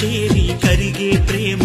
చేరి కరిగే ప్రేమ